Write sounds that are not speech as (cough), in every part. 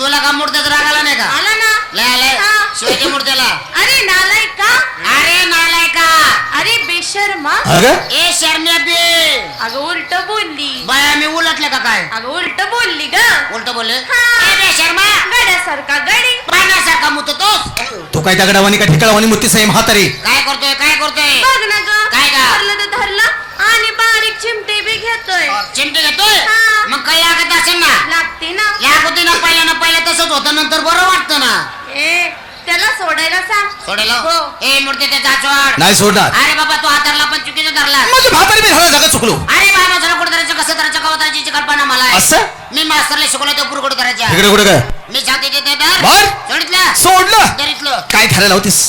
तुला का मूर्त्याचा राग आला नाही का? आला ना. लय हा. मूर्त्याला अरे नालाय का? अरे नालाय का अरे बेशर्मा. अगं ए शर्म्या बे. अगं उलट बोलली. बाया मी उलटले का काय? अगं उलट बोलली ग. उलट बोलले? हा. ए बे शर्मा. गड्यासारखा गडी. पाण्यासारखा मुततोस? तू काय दगडावानी का ठिकाणावानी मुत्ती साई म्हातारी? काय करतोय काय करतोय? बघ ना ग. काय ग? धरलं तर धरलं आणि बारीक चिमटे बी घेतोय. चिमटे घेतोय? हा. मग काही लागत असेल ना? लागते ना. या होती ना पहिल्या ना पहिल्या तसंच होतं नंतर बरं वाटतं ना. ए त्याला सोडायला सांग. सोडेल हो. ए मूर्ती नाही सोडणार. अरे बाबा तू हातारला पण चुकीचं धरला माझी म्हातारी मी झालं जागा चुकलो? अरे बाबा झालं कुठं धरायचं कसं धरायचं कवा धरायची कल्पना मला आहे. असं? मी मास्तरला शिकवलं ते पुरकुट करायच्या इकडे कुठे काय? मी. सोडितलं सोडलं. धरितलं काय ठरायला होतीस?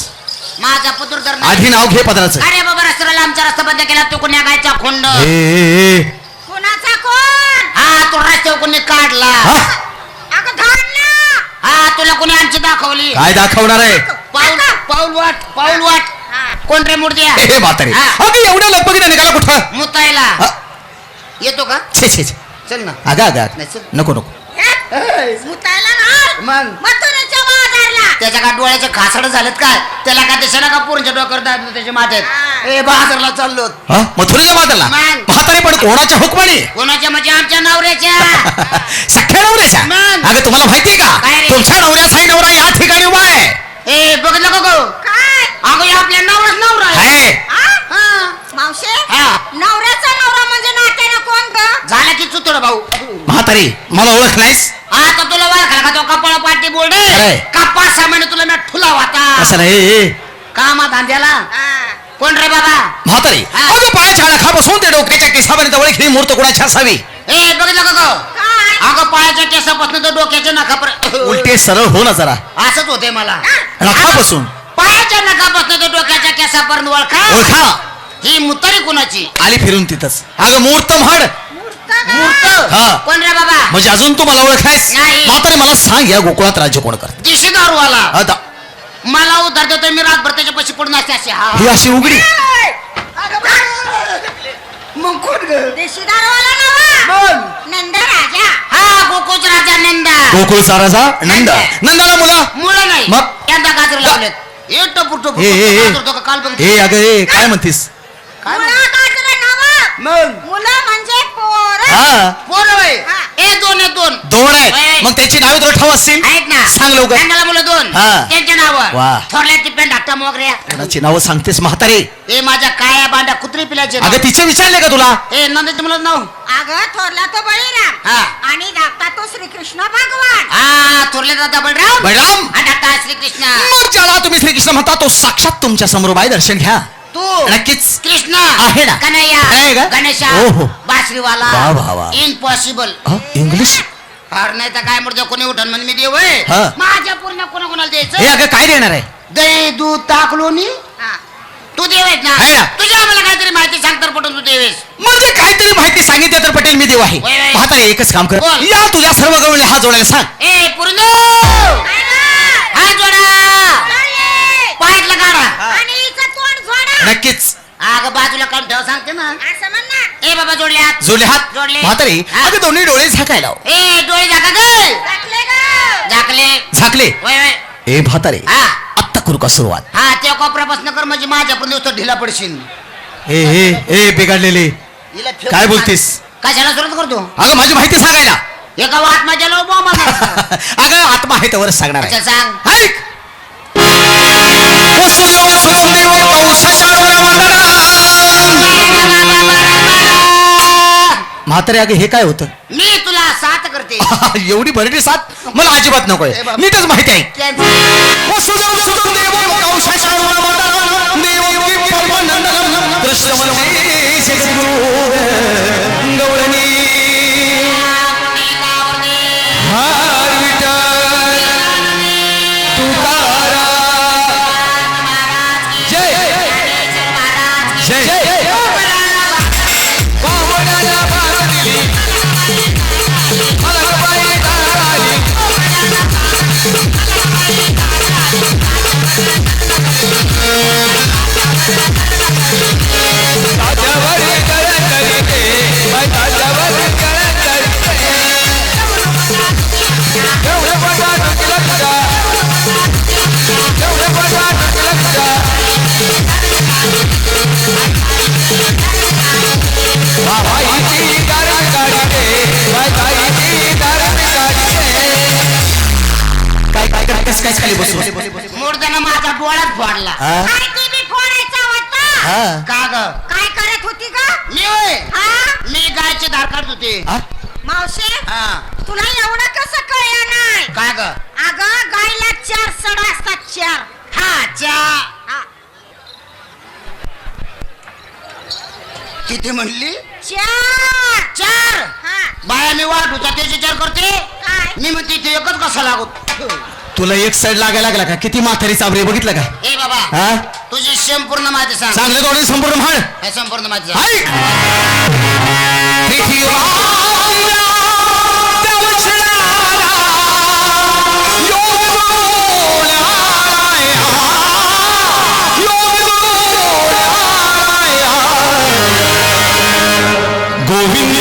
माझा पुत्र धरणार आधी नाव घे पदराचं. अरे बाबा रस्त्याला आमचा रस्ता बंद केला तू कोण्या गायचा खोंड? ए, ए, ए. कुणाचा कोण हा तो रस्त्यावर कोणी काढला. हा? अगं हा तुला कोणी आमची दाखवली? काय दाखवणार आहे? पाऊल पाऊल वाट पाऊल वाट. कोण रे मूर्ती हे हे म्हातारी. हा. अगं एवढ्या लगबगीने निघाला कुठं? मुतायला हा? येतो का? छे छे छे. चल ना. अगं अगं. नाही, चल. नको नको. मुतायला ना. मग? मथुरेच्या बाजारला त्याच्या का डोळ्याचे खासड झालेत काय? त्याला का दिसेना का पोरींच्या डोक्यावर दाबलं त्याच्या माथ्यात ए बहादरला चाललो. हा? मथुरेच्या बाजारला मग. म्हातारी पण कोणाच्या हुकमाने? कोणाच्या म्हणजे आमच्या नवऱ्याच्या? (laughs) सख्या नवऱ्याच्या? मग. अगं तुम्हाला माहितीये का? काय रे? तुमच्या नवऱ्या साई नवरा या ठिकाणी उभा आहे. ए बघितलं का गो. काय? अगो आपल्या नवराच नवरा आहे. आहे. हा. मावशे हा. नवऱ्याचा नवरा म्हणजे नात्यानं कोण ग? झाला की चुतड भाऊ. म्हातारी मला ओळख नाहीस? आता तुला ओळखला का तो कपाळ पाठी बोलडे अरे. का पाच सहा महिने तुला मी ठुला होता. असं नाही. कामा धांद्याला कोण रे बाबा? म्हातारी हा. अगं पायाच्या बसून ते डोक्याच्या केसापर्यंत वळख ही मूर्त कोणाची असावी. ए बघितलं का गो? अगं पायाच्या केसापासून तर डोक्याच्या नखापर्यंत उलटे सरळ हो ना जरा. असंच होते मला. नखा बसून. पायाच्या नखापासून तर डोक्याच्या केसापर्यंत ओळखा. ओळखा. ही मुतारी कुणाची? आली फिरून तिथंच. अगं मूर्त म्हड. मूर्त हा. कोण रे बाबा? म्हणजे अजून तू मला ओळखायस? नाही. म्हातारी मला सांग या गोकुळात राज्य कोण करत? दिशी दारूवाला. आता मला उधार देतोय मी रातभर त्याच्या पशी पडून असते असे हा. ही अशी उघडी. मग कोण ग? देशीदारवाला नवा बोल नंद राजा. हा गोकुळ राजा नंदा. गोकुळचा राजा नंदा. नंदाला मुला मुलं नाही. मग? यंदा गाजर लावलेत. हे टपूर टपूर ए, ए, ए. गाजर होतं का काल बघ ए अगं ए काय म्हणतीस? काय मुला गाजर नवा मग? मुलं म्हणजे हा. हा. ए दोन आहे दोन. आहेत मग त्याची नावे तुला ठाव असतील? आहेत ना. सांग लवकर. मुलं दोन. हा. त्यांचे नाव. वा. मोगऱ्या कोणाची नावं सांगतेस म्हातारे. ए माझ्या काया बांड्या कुत्री पिल्याचे नाव. अगं तिचे विचारले का तुला? ए नंदाचे मुलं नाव. अगं थोरला तो बळीराम. हा. आणि धाकटा तो श्रीकृष्ण भगवान. हा थोरले दादा बलराम बळराम. हा धाकटा श्रीकृष्ण. मग ज्याला तुम्ही श्रीकृष्ण म्हणता तो साक्षात तुमच्यासमोर बाय दर्शन घ्या. तू नक्कीच कृष्ण आहे ना. कन्हैया आहे का? गणेशा ओहो. बासरीवाला वा, वा, वा. इम्पॉसिबल इंग्लिश फार नाही तर काय म्हणतो कोणी उठण म्हणजे मी देव आहे हा. माझ्या पूर्ण कोणा कोणाला हे द्यायचं अगं काय देणार आहे दही दूध ताक लोणी हा. तू देव आहे ना ना. तुझ्या आम्हाला काहीतरी माहिती सांग तर पटून तू देवेस म्हणजे काहीतरी माहिती सांगितली तर पटेल मी देव आहे वय, वय. म्हातारे एकच काम कर बोल. या तुझ्या सर्व गवळी हा जोडायला सांग ए गं? हा जोडा. पायातला काढा आणि तोंड नक्कीच. अगं बाजूला काढून ठेव सांगते ना. असं म्हण ना. ए बाबा जोडल्यात जोडले हात? जोडले. म्हातारे हा. अगं दोन्ही डोळे झाकायला लाव. ए डोळे झाका ग टाकले ग. झाकले. झाकले? वय वय. ए म्हातारे हा. आत्ता करू का सुरुवात? हा त्या कोपऱ्यापासून कर म्हणजे माझ्या पण दिवस ढिला पडशील. ए ए ए बिघडलेले. हिला काय बोलतीस? कशाला सुरुवात करतो? अगं माझी माहिती सांगायला. एका वाट माझ्या लो बॉम्ब (laughs) अगं आत्मा आहे त्यावर सांगणार आहे. सांग. ऐक. म्हातारे अगं हे काय होतं मी तुला साथ करते एवढी भरडी साथ मला अजिबात नकोय. नीटच माहिती आहे. कृष्ण खाली बसू? मोडताना माझा डोळाच फोडला हा? काय तुम्ही फोडायचा होता? हा? का ग? काय करत होती का मी होय. हा? मी गायची धार काढत होते. हा? मावशे हा. तुला एवढं कसं कळलं नाही? काय ग? अगं गायला चार सडा असतात चार. हा चा हा, किती म्हणली? चार. चार? हा. बाया मी वाट होता त्याचे विचार करते. काय? मी म्हणते इथे एकच कसा लागत. तुला एक साइड लागायला लागला का? किती म्हातारी चाबरी बघितलं का? ए बाबा हा? तुझी संपूर्ण माहिती सांग. चांगलं तोडून संपूर्ण म्हण हे संपूर्ण माहिती सांग. हाय! गोविंद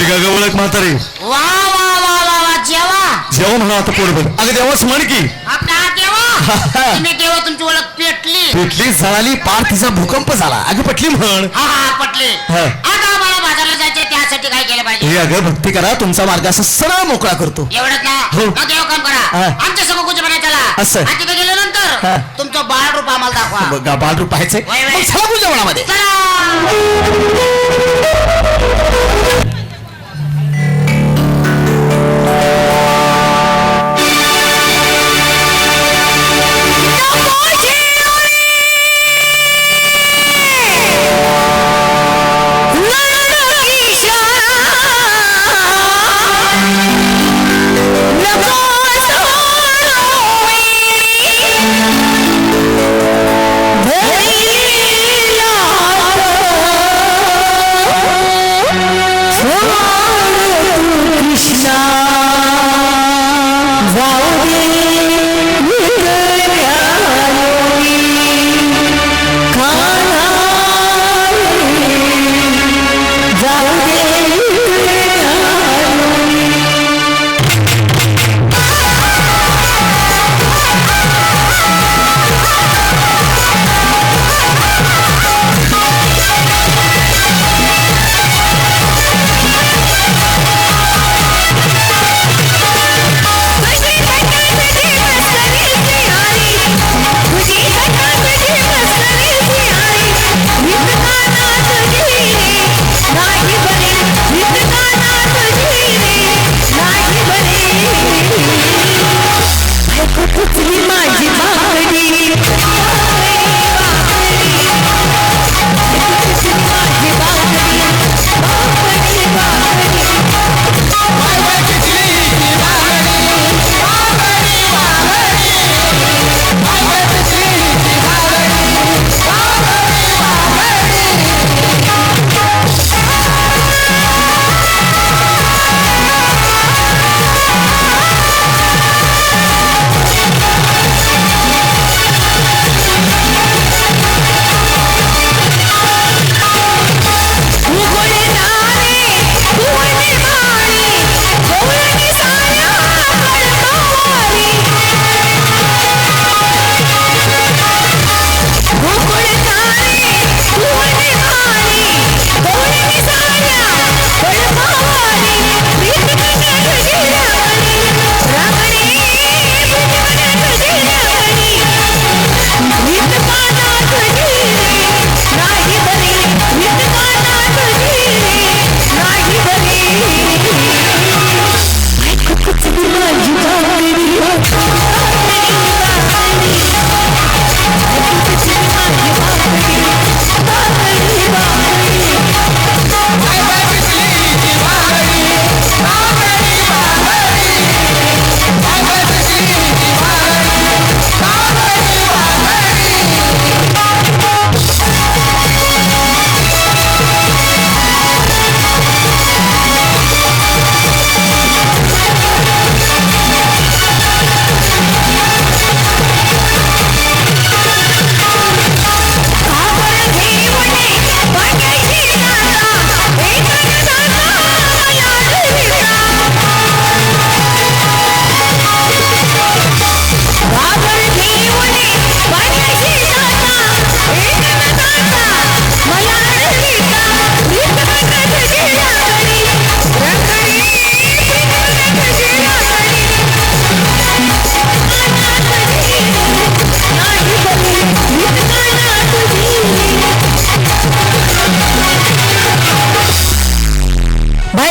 पडली का गवळक म्हातारी? वा वा वा वा वा जेवा. जेव्हा म्हणा आता पोटभर अगं देवाच म्हण की. आपला हात देवा तुम्ही देवा तुमची ओळख पेटली. पेटली जळाली पार तिचा भूकंप झाला. अगं पटली म्हण. हा हा पटले. हा. आता आम्हाला बाजारला जायचे त्यासाठी काय केलं पाहिजे? हे अगं भक्ती करा तुमचा मार्ग असं सरळ मोकळा करतो. एवढंच ना हो. मग देव काम करा. हा. आमच्या सगळं कुठे चला असं. आणि तिथे गेल्यानंतर हा. तुमचं बाळ रूप आम्हाला दाखवा. बघा बालरूप पाहायचंय. वय, वय. मग चला पूजा मनामध्ये चला.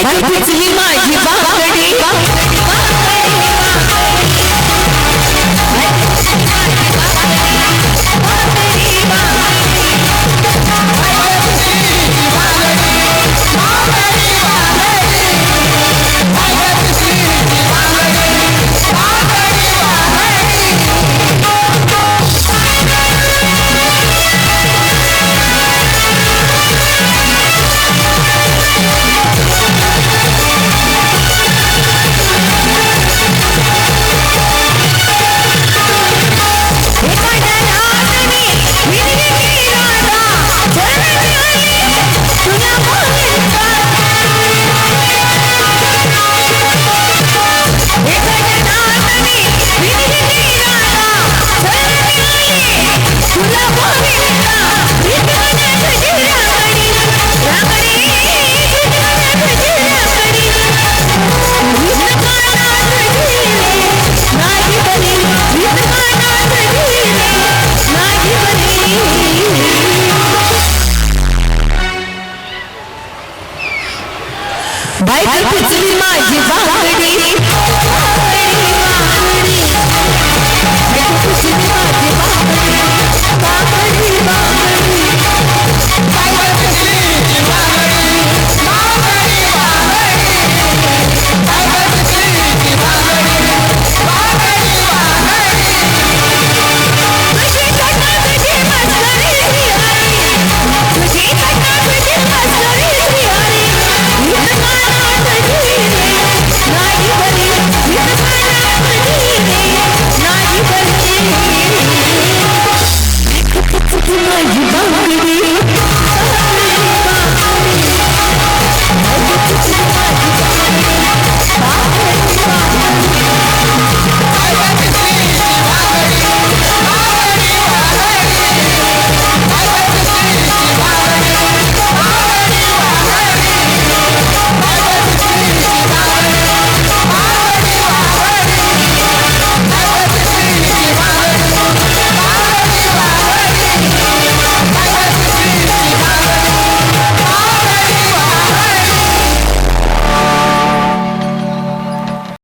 Майки, поднимай, ебать!